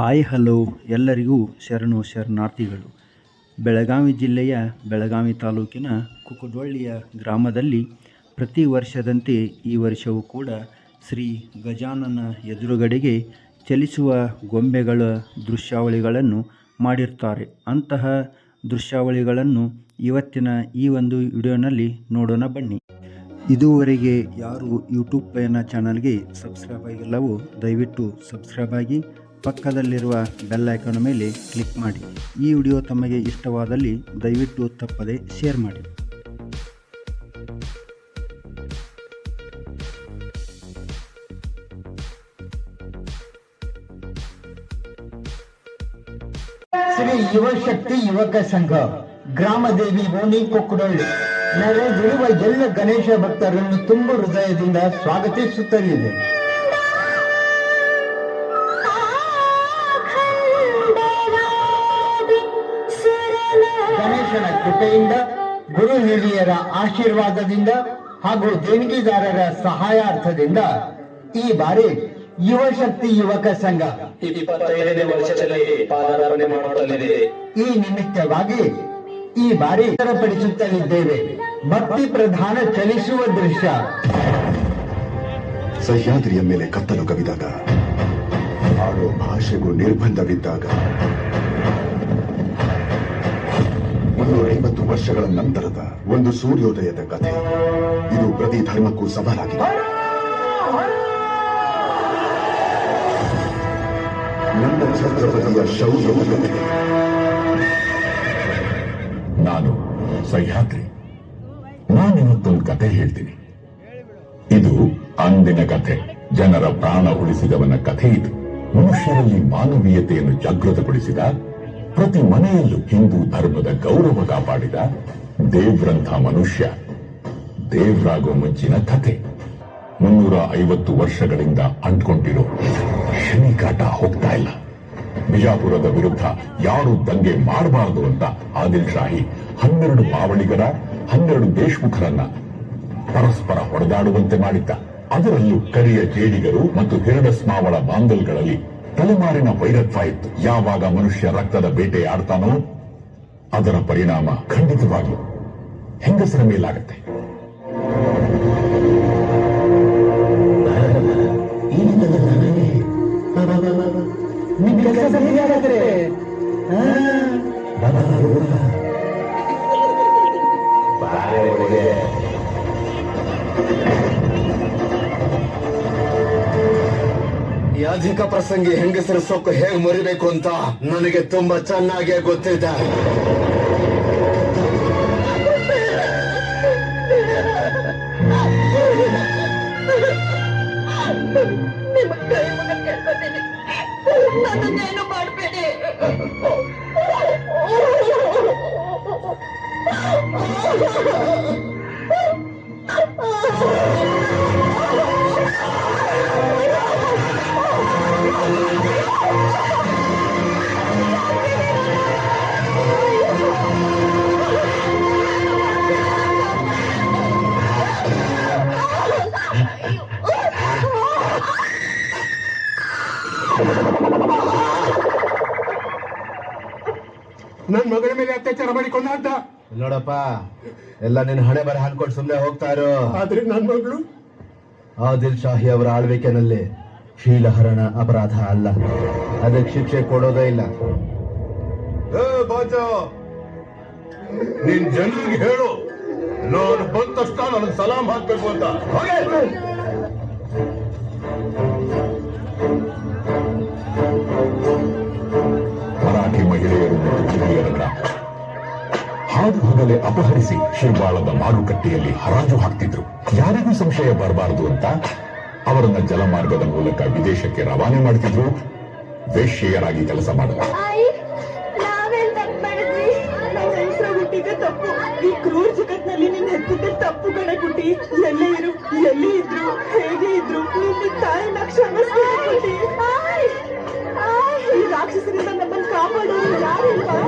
Hi, hello ಎಲ್ಲರಿಗೂ ಶರಣು ಶರಣಾರ್ಥಿಗಳು. ಬೆಳಗಾವಿ ಜಿಲ್ಲೆಯ ಬೆಳಗಾವಿ ತಾಲೂಕಿನ ಕುಕುಡೊಳ್ಳಿಯ ಗ್ರಾಮದಲ್ಲಿ ಪ್ರತಿ ವರ್ಷದಂತೆ ಈ ವರ್ಷವೂ ಕೂಡ ಶ್ರೀ ಗಜಾನನ ಎದುರುಗಡೆಗೆ ಚಲಿಸುವ ಗೊಂಬೆಗಳ ದೃಶ್ಯಾವಳಿಗಳನ್ನು ಮಾಡಿರ್ತಾರೆ. ಅಂತಹ ದೃಶ್ಯಾವಳಿಗಳನ್ನು ಇವತ್ತಿನ ಈ ಒಂದು ವಿಡಿಯೋನಲ್ಲಿ ನೋಡೋಣ ಬನ್ನಿ. ಇದುವರೆಗೆ ಯಾರು ಯೂಟ್ಯೂಬ್ ಪಯಣ ಚಾನಲ್ಗೆ ಸಬ್ಸ್ಕ್ರೈಬ್ ಆಗಿಲ್ಲವೋ ದಯವಿಟ್ಟು ಸಬ್ಸ್ಕ್ರೈಬ್ ಆಗಿ ಪಕ್ಕದಲ್ಲಿರುವ ಬೆಲ್ ಐಕಾನ್ ಮೇಲೆ ಕ್ಲಿಕ್ ಮಾಡಿ. ಈ ವಿಡಿಯೋ ತಮಗೆ ಇಷ್ಟವಾದಲ್ಲಿ ದಯವಿಟ್ಟು ತಪ್ಪದೆ ಶೇರ್ ಮಾಡಿ. ಯುವಶಕ್ತಿ ಯುವಕ ಸಂಘ ಗ್ರಾಮದೇವಿ ಓಣಿ ಕೊಕ್ಕುಡಳ್ಳಿ. ನೆರೆದಿರುವ ಎಲ್ಲ ಗಣೇಶ ಭಕ್ತರನ್ನು ತುಂಬ ಹೃದಯದಿಂದ ಸ್ವಾಗತಿಸುತ್ತಲಿದೆ. ಕೃಪೆಯಿಂದ, ಗುರು ಹಿರಿಯರ ಆಶೀರ್ವಾದದಿಂದ ಹಾಗೂ ದೇಣಿಗೆದಾರರ ಸಹಾಯಾರ್ಥದಿಂದ ಈ ಬಾರಿ ಯುವಶಕ್ತಿ ಯುವಕ ಸಂಘ ಇಪ್ಪತ್ತೈದನೇ ವರ್ಷದಲ್ಲಿ ಪಾದಾರ್ಪಣೆ ಈ ನಿಮಿತ್ತವಾಗಿ ಈ ಬಾರಿ ಪಡಿಸುತ್ತಲಿದ್ದೇವೆ ಭಕ್ತಿ ಪ್ರಧಾನ ಚಲಿಸುವ ದೃಶ್ಯ. ಸಹ್ಯಾದ್ರಿಯ ಮೇಲೆ ಕತ್ತಲು ಕವಿದಾಗ ಆಡೋ ಭಾಷೆಗೂ ನಿರ್ಬಂಧವಿದ್ದಾಗ ಮುನ್ನೂರೈವತ್ತು ವರ್ಷಗಳ ನಂತರದ ಒಂದು ಸೂರ್ಯೋದಯದ ಕಥೆ. ಇದು ಪ್ರತಿ ಧರ್ಮಕ್ಕೂ ಸವಾಲಾಗಿದೆ. ನನ್ನ ಛತ್ರಪತಿಯ ಶೌರ್ಯವು ನಾನು ಸಹ್ಯಾದ್ರಿ. ನಾನಿವತ್ತೊಂದು ಕತೆ ಹೇಳ್ತೀನಿ. ಇದು ಅಂದಿನ ಕಥೆ. ಜನರ ಪ್ರಾಣ ಉಳಿಸಿದವನ ಕಥೆ ಇದು. ಮನುಷ್ಯರಲ್ಲಿ ಮಾನವೀಯತೆಯನ್ನು ಜಾಗೃತಗೊಳಿಸಿದ ಪ್ರತಿ ಮನೆಯಲ್ಲೂ ಹಿಂದೂ ಧರ್ಮದ ಗೌರವ ಕಾಪಾಡಿದ ದೇವ್ರಂಥ ಮನುಷ್ಯ, ದೇವ್ರಾಗೋ ಮುಂಚಿನ ಕಥೆ. ಮುನ್ನೂರ ಐವತ್ತು ವರ್ಷಗಳಿಂದ ಅಂಟ್ಕೊಂಡಿರೋ ಶನಿ ಕಾಟ ಹೋಗ್ತಾ ಇಲ್ಲ. ಬಿಜಾಪುರದ ವಿರುದ್ಧ ಯಾರು ದಂಗೆ ಮಾಡಬಾರದು ಅಂತ ಆದಿಲ್ ಶಾಹಿ ಹನ್ನೆರಡು ಮಾವಳಿಗರ, ಹನ್ನೆರಡು ದೇಶ್ಮುಖರನ್ನ ಪರಸ್ಪರ ಹೊಡೆದಾಡುವಂತೆ ಮಾಡಿದ್ದ. ಅದರಲ್ಲೂ ಕರಿಯ ಜೇಡಿಗರು ಮತ್ತು ಹಿರಡಸ್ಮಾವಳ ಬಾಂಧಲ್ಗಳಲ್ಲಿ ತಲೆಮಾರಿನ ವೈರತ್ವ ಇತ್ತು ಯಾವಾಗ ಮನುಷ್ಯ ರಕ್ತದ ಬೇಟೆ ಆಡ್ತಾನೋ ಅದರ ಪರಿಣಾಮ ಖಂಡಿತವಾಗಿ ಹೆಂಗಸರ ಮೇಲಾಗತ್ತೆ. ಈ ಅಧಿಕ ಪ್ರಸಂಗಿ ಹೆಂಗಸರ ಸೊಕ್ಕು ಹೇಗ್ ಮುರಿಬೇಕು ಅಂತ ನನಗೆ ತುಂಬಾ ಚೆನ್ನಾಗಿ ಗೊತ್ತಿದೆ. ನಿಮ್ಮ ಕೈ ಮುಗಿದು ಕೇಳ್ಕೊತೀನಿ ನನ್ನನ್ನೇನು ಮಾಡಬೇಡಿ ನನ್ ಮಗಳ ಮೇಲೆ ಅತ್ಯಾಚಾರ ಮಾಡಿಕೊಂಡ ಅಂತ. ನೋಡಪ್ಪ ಎಲ್ಲ ನಿನ್ನ ಹಣೆ ಬರ ಹಾಕೊಂಡು ಸುಮ್ಮನೆ ಹೋಗ್ತಾ ಇರೋ. ಆದ್ರೆ ನನ್ನ ಮಗಳು? ಆದಿಲ್ ಶಾಹಿ ಅವರ ಆಳ್ವಿಕೆನಲ್ಲಿ ಶೀಲಹರಣ ಅಪರಾಧ ಅಲ್ಲ. ಅದಕ್ಕೆ ಶಿಕ್ಷೆ ಕೊಡೋದೇ ಇಲ್ಲ. ನಿನ್ ಜನರಿಗೆ ಹೇಳು. ನಾನು ಬಂದ ತಕ್ಷಣ ನನಗೆ ಸಲಾಂ ಹಾಕ್ಬೇಕು ಅಂತ. ಹಾದು ಹಗಲೇ ಅಪಹರಿಸಿ ಶಿವಾಳದ ಮಾರುಕಟ್ಟೆಯಲ್ಲಿ ಹರಾಜು ಹಾಕ್ತಿದ್ರು. ಯಾರಿಗೂ ಸಂಶಯ ಬರಬಾರದು ಅಂತ ಅವರನ್ನ ಜಲಮಾರ್ಗದ ಮೂಲಕ ವಿದೇಶಕ್ಕೆ ರವಾನೆ ಮಾಡ್ತಿದ್ರು. ವೇಶ್ಯೆಯರಾಗಿ ಕೆಲಸ ಮಾಡಿದ್ರು ಈ ಕ್ರೂರ ಜಗತ್ನಲ್ಲಿ ನಿನ್ನ ಹೆತ್ತಿದ್ದ ತಪ್ಪು ಕಡೆ ಗುಟ್ಟಿ. ಎಲ್ಲೇ ಇರು ಎಲ್ಲಿ ಇದ್ರು ಹೇಗೆ ಇದ್ರು ನಿನ್ನ ತಾಯಿನ ಆಯ್ ಈ ರಾಕ್ಷಸರಿಂದ ನಮ್ಮನ್ನು ಕಾಪಾಡೋರು ಯಾರಿಲ್ವಾ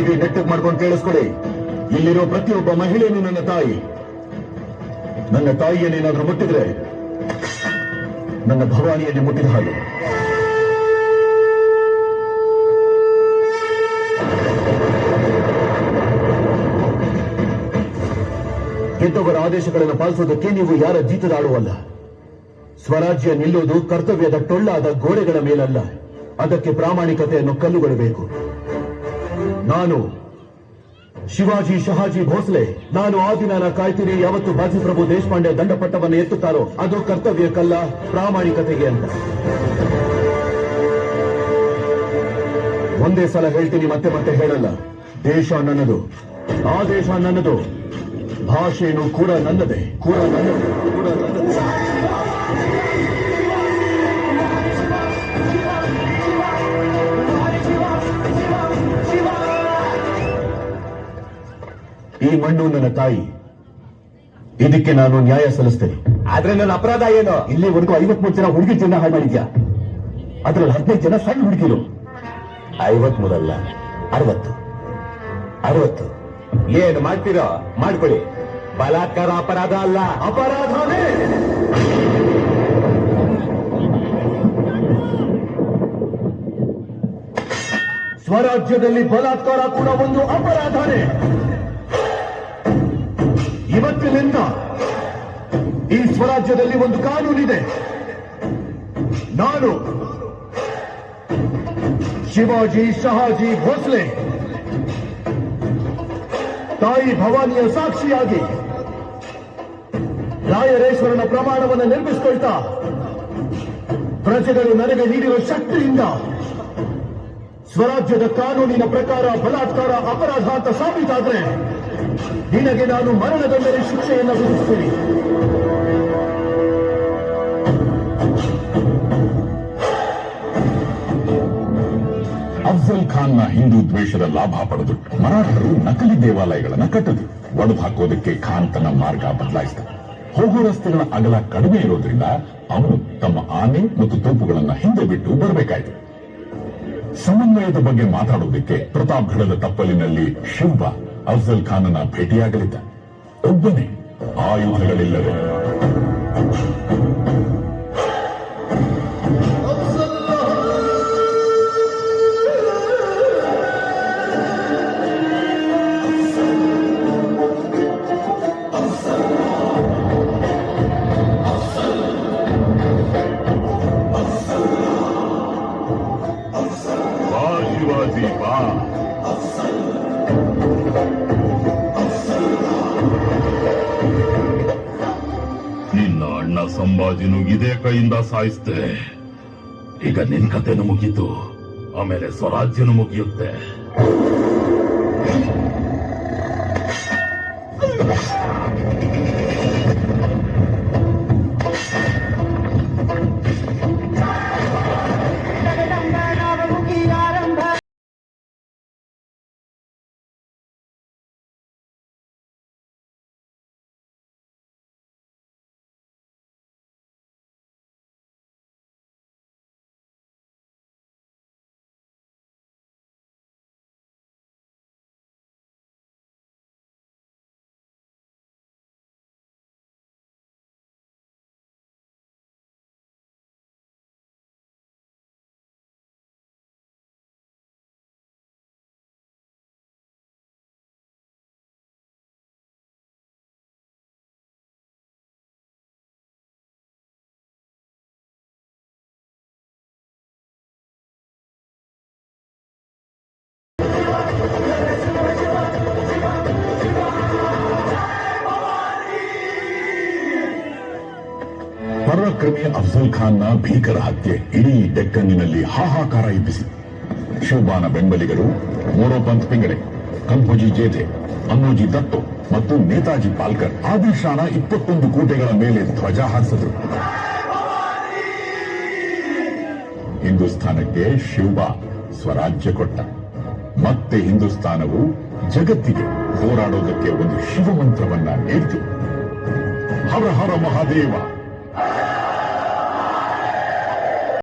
ಕಿವಿ ನೆಟ್ಟಗ್ ಮಾಡ್ಕೊಂಡು ಕೇಳಿಸ್ಕೊಳ್ಳಿ ಇಲ್ಲಿರೋ ಪ್ರತಿಯೊಬ್ಬ ಮಹಿಳೆಯೂ ನನ್ನ ತಾಯಿ. ನನ್ನ ತಾಯಿಯನ್ನೇನಾದ್ರೂ ಮುಟ್ಟಿದ್ರೆ ನನ್ನ ಭವಾನಿಯನ್ನೇ ಮುಟ್ಟಿದ ಹಾಗೆ. ಗೆದ್ದವರ ಆದೇಶಗಳನ್ನು ಪಾಲಿಸೋದಕ್ಕೆ ನೀವು ಯಾರ ಜೀತದ ಆಳುವಲ್ಲ? ಸ್ವರಾಜ್ಯ ನಿಲ್ಲುವುದು ಕರ್ತವ್ಯದ ಟೊಳ್ಳಾದ ಗೋಡೆಗಳ ಮೇಲಲ್ಲ. ಅದಕ್ಕೆ ಪ್ರಾಮಾಣಿಕತೆಯನ್ನು ಕಲ್ಲುಗಳು ನಾನು ಶಿವಾಜಿ ಶಹಾಜಿ ಭೋಸ್ಲೆ. ನಾನು ಆ ದಿನಾನ ಕಾಯ್ತೀನಿ. ಯಾವತ್ತು ಬಾಜಿಪ್ರಭು ದೇಶಪಾಂಡೆ ದಂಡಪಟ್ಟವನ್ನು ಎತ್ತುತ್ತಾರೋ ಅದು ಕರ್ತವ್ಯಕ್ಕಲ್ಲ ಪ್ರಾಮಾಣಿಕತೆಗೆ ಅಂತ. ಒಂದೇ ಸಲ ಹೇಳ್ತೀನಿ, ಮತ್ತೆ ಮತ್ತೆ ಹೇಳಲ್ಲ. ದೇಶ ನನ್ನದು. ಆ ದೇಶ ನನ್ನದು. ಭಾಷೆಯನ್ನು ಕೂಡ ನನ್ನದೇ. ಕೂಡ ನನ್ನದು. ಕೂಡ ನನ್ನದೇ. ಈ ಮಣ್ಣು ನನ್ನ ತಾಯಿ. ಇದಕ್ಕೆ ನಾನು ನ್ಯಾಯ ಸಲ್ಲಿಸ್ತೇನೆ. ಆದ್ರೆ ನನ್ನ ಅಪರಾಧ ಏನು? ಇಲ್ಲಿವರೆಗೂ ಐವತ್ಮೂರು ಜನ ಹುಡುಗಿ ಜನ ಹಾಳು ಮಾಡಿದ್ಯಾ? ಅದ್ರಲ್ಲಿ ಹದಿನೈದು ಜನ ಸಣ್ಣ ಹುಡುಗಿರು. ಐವತ್ಮೂರಲ್ಲ ಅರವತ್ತು. ಅರವತ್ತು. ಏನು ಮಾಡ್ತೀರೋ ಮಾಡ್ಕೊಳ್ಳಿ. ಬಲಾತ್ಕಾರ ಅಪರಾಧ ಅಲ್ಲ. ಅಪರಾಧವೇ? ಸ್ವರಾಜ್ಯದಲ್ಲಿ ಬಲಾತ್ಕಾರ ಕೂಡ ಒಂದು ಅಪರಾಧನೇ ಈ ಸ್ವರಾಜ್ಯದಲ್ಲಿ ಒಂದು ಕಾನೂನಿದೆ. ನಾನು ಶಿವಾಜಿ ಶಹಾಜಿ ಭೋಸ್ಲೆ, ತಾಯಿ ಭವಾನಿಯ ಸಾಕ್ಷಿಯಾಗಿ ರಾಯರೇಶ್ವರನ ಪ್ರಮಾಣವನ್ನು ನಿರ್ಮಿಸಿಕೊಳ್ತಾ ಪ್ರಜೆಗಳು ನನಗೆ ನೀಡಿರುವ ಶಕ್ತಿಯಿಂದ ಸ್ವರಾಜ್ಯದ ಕಾನೂನಿನ ಪ್ರಕಾರ ಬಲಾತ್ಕಾರ ಅಪರಾಧ ಅಂತ ಸಾಬೀತಾದ್ರೆ ನಿನಗೆ ನಾನು ಮರಣದಂಡನೆ ಶಿಕ್ಷೆಯನ್ನು ವಿಧಿಸ್ತೀನಿ. ಅಫ್ಜಲ್ ಖಾನ್ನ ಹಿಂದೂ ದ್ವೇಷದ ಲಾಭ ಪಡೆದು ಮರಾಠರು ನಕಲಿ ದೇವಾಲಯಗಳನ್ನು ಕಟ್ಟದು. ಒಡೆದು ಹಾಕೋದಕ್ಕೆ ಖಾನ್ ತನ್ನ ಮಾರ್ಗ ಬದಲಾಯಿಸಿದ. ಹೋಗೋ ರಸ್ತೆಗಳ ಅಗಲ ಕಡಿಮೆ ಇರೋದ್ರಿಂದ ಅವನು ತಮ್ಮ ಆನೆ ಮತ್ತು ತೋಪುಗಳನ್ನ ಹಿಂದೆ ಬಿಟ್ಟು ಬರಬೇಕಾಯಿತು. ಸಮನ್ವಯದ ಬಗ್ಗೆ ಮಾತಾಡೋದಕ್ಕೆ ಪ್ರತಾಪ್ಗಢದ ತಪ್ಪಲಿನಲ್ಲಿ ಶಿವ ಅಫ್ಜಲ್ ಖಾನನ ಭೇಟಿಯಾಗಲಿದ್ದ. ಒಬ್ಬನೇ ಆಯುಧಗಳಿಲ್ಲದೆ. ಸಂಭಾಜಿನು ಇದೇ ಕೈಯಿಂದ ಸಾಯಿಸ್ತೆ ಈಗ ನಿನ್ ಕಥೆನೂ ಮುಗೀತು. ಆಮೇಲೆ ಸ್ವರಾಜ್ಯನು ಮುಗಿಯುತ್ತೆ. ಪರಾಕ್ರಮಿ ಅಫ್ಜಲ್ನ ಭೀಕರ ಹತ್ಯೆ ಇಡೀ ಡೆಕ್ಕನ್ನಿನಲ್ಲಿ ಹಾಹಾಕಾರ ಎಬ್ಬಿಸಿ. ಶಿವಬಾನ ಬೆಂಬಲಿಗರು ಮೋರೋಪಂತ್ ಪಿಂಗಳೆ ಕಂಪೋಜಿ ಜೇಧೆ ಅನ್ನೋಜಿ ದತ್ತು ಮತ್ತು ನೇತಾಜಿ ಪಾಲ್ಕರ್ ಆದಿಶಾನ ಶಾನ ಇಪ್ಪತ್ತೊಂದು ಕೋಟೆಗಳ ಮೇಲೆ ಧ್ವಜ ಹಾರಿಸಿದರು. ಹಿಂದೂಸ್ಥಾನಕ್ಕೆ ಶಿವಬಾ ಸ್ವರಾಜ್ಯ ಕೊಟ್ಟ. ಮತ್ತೆ ಹಿಂದೂಸ್ತಾನವು ಜಗತ್ತಿಗೆ ಹೋರಾಡೋದಕ್ಕೆ ಒಂದು ಶಿವ ಮಂತ್ರವನ್ನ ನೀಡಿತು. ಹರ ಹರ ಮಹಾದೇವ!